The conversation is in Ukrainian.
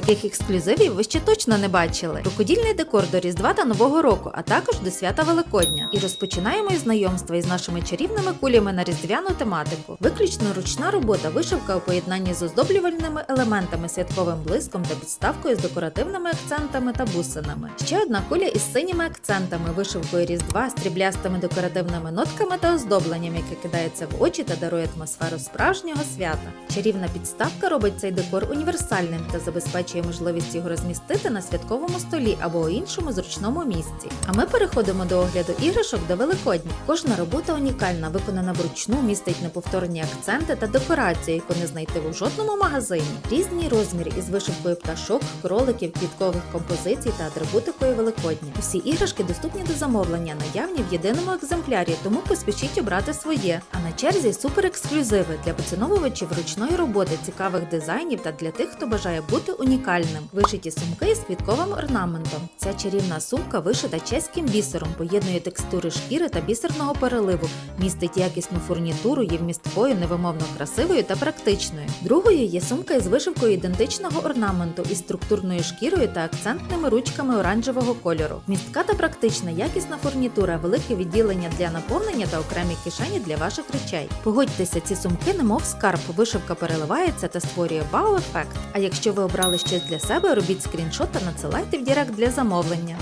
Таких ексклюзивів ви ще точно не бачили. Рукодільний декор до Різдва та Нового року, а також до свята Великодня. І розпочинаємо із знайомства із нашими чарівними кулями на різдвяну тематику. Виключно ручна робота, вишивка у поєднанні з оздоблювальними елементами, святковим блиском та підставкою з декоративними акцентами та бусинами. Ще одна куля із синіми акцентами, вишивкою різдва, стріблястими декоративними нотками та оздобленням, яке кидається в очі та дарує атмосферу справжнього свята. Чарівна підставка робить цей декор універсальним та забезпечує можливість його розмістити на святковому столі або у іншому зручному місці. А ми переходимо до огляду іграшок до Великодня. Кожна робота унікальна, виконана вручну, містить неповторні акценти та декорації, яку не знайти у жодному магазині. Різні розміри із вишивкою пташок, кроликів, квіткових композицій та атрибутикою Великодня. Усі іграшки доступні до замовлення, наявні в єдиному екземплярі, тому поспішіть обрати своє. А на черзі супер ексклюзиви для поціновувачів ручної роботи, цікавих дизайнів та для тих, хто бажає бути унікальним. Вишиті сумки з квітковим орнаментом. Ця чарівна сумка вишита чеським бісером, поєднує текстури шкіри та бісерного переливу, містить якісну фурнітуру, є вмісткою, невимовно красивою та практичною. Другою є сумка із вишивкою ідентичного орнаменту із структурною шкірою та акцентними ручками оранжевого кольору. Містка та практична якісна фурнітура, велике відділення для наповнення та окремі кишені для ваших речей. Погодьтеся, ці сумки немов скарб, вишивка переливається та створює вау-ефект. А якщо ви обрали щось для себе, робіть скріншот та надсилайте в Дірект для замовлення.